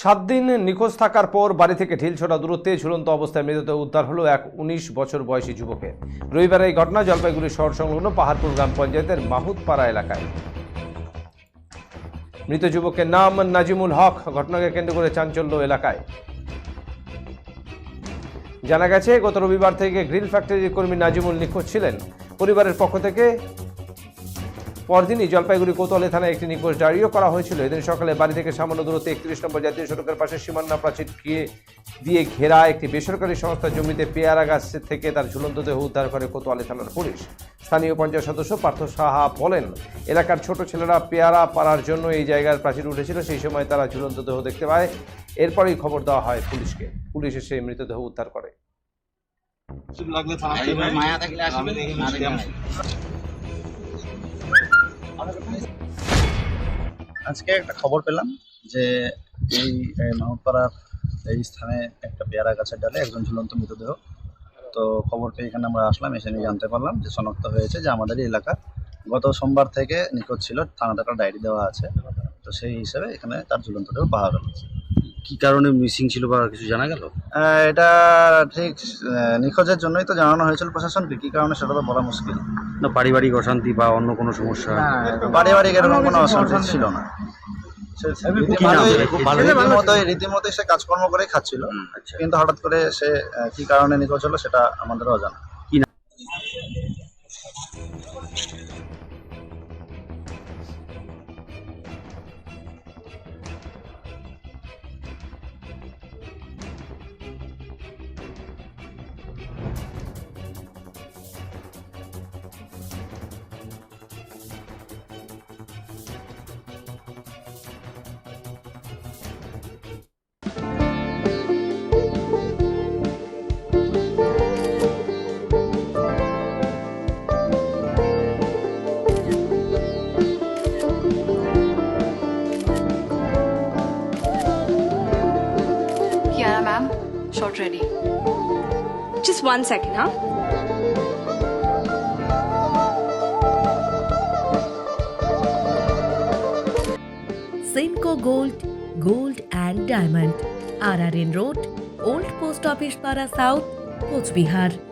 সাত দিন নিখোঁজ থাকার পর বাড়ি থেকে ঢিলছোড়া দূরত্বে ঝুলন্ত অবস্থায় মৃতদেহ উদ্ধার হলো এক উনিশ বছর বয়সী যুবকের রবিবার এই ঘটনা জলপাইগুড়ি শহর সংলগ্ন পাহাড়পুর গ্রাম পঞ্চায়েতের মাহুতপাড়া এলাকায়। মৃত যুবকের নাম নাজিমুল হক, ঘটনাকে কেন্দ্র করে চাঞ্চল্য এলাকায়। জানা গেছে, গত রবিবার থেকে গ্রিল ফ্যাক্টরির কর্মী নাজিমুল নিখোঁজ ছিলেন। পরিবারের পক্ষ থেকে পরদিনই জলপাইগুড়ি কোতোয়ালি থানায় একটি নিখোঁজ ডায়েরিও করা হয়েছিল। এদিন সকালে বাড়ি থেকে সামান্য দূরত্বে একত্রিশ নম্বর জাতীয় সড়কের পাশে সীমান্না প্রাচীর ঘিরে দিয়ে ঘেরা একটি বেসরকারি সংস্থার জমিতে পেয়ারা গাছ থেকে তার ঝুলন্ত দেহ উদ্ধার করে কোতোয়ালি থানার পুলিশ। স্থানীয় পঞ্চায়েত সদস্য পার্থ সাহা বলেন এলাকার ছোট ছেলেরা পেয়ারা পাড়ার জন্য এই জায়গার প্রাচীর উঠেছিল সেই সময় তারা ঝুলন্ত দেহ দেখতে পায়। এরপরেই খবর দেওয়া হয় পুলিশকে। পুলিশ এসে মৃতদেহ উদ্ধার করে। মায়া থাকলে আসবে। আজকে একটা খবর পেলাম যে এই মাহমুদপাড়ার এই স্থানে একটা পেয়ারা গাছের ডালে একজন ঝুলন্ত মৃতদেহ। তো খবর পেয়ে এখানে আমরা আসলাম, এসে নিয়ে জানতে পারলাম যে শনাক্ত হয়েছে যে আমাদের এলাকা গত সোমবার থেকে নিখোঁজ ছিল, থানাতে একটা ডায়েরি দেওয়া আছে। তো সেই হিসেবে এখানে তার ঝুলন্ত দেহ পাওয়া গেল। কি কারণে মিসিং ছিল বা কিছু জানা গেল? এটা ঠিক আহ, নিখোঁজের জন্যই তো জানানো হয়েছিল প্রশাসনকে। কী কারণে সেটা তো বলা মুশকিল। না পারিবারিক অশান্তি বা অন্য কোনো সমস্যা? পারিবারিক এরকম কোনো অশান্তি ছিল না। সে- কি নাম? রীতিমতোই- রীতিমতোই রীতিমতোই সে কাজকর্ম করেই খাচ্ছিল। আচ্ছা। কিন্তু হঠাৎ করে সে আহ, কি কারণে নিখোঁজ হলো সেটা আমাদেরও অজানা। Anna, ma'am. Shot ready. Just one second, huh? Simco Gold, Gold and Diamond. RRN Road, Old Post Office Para South, Coach Bihar.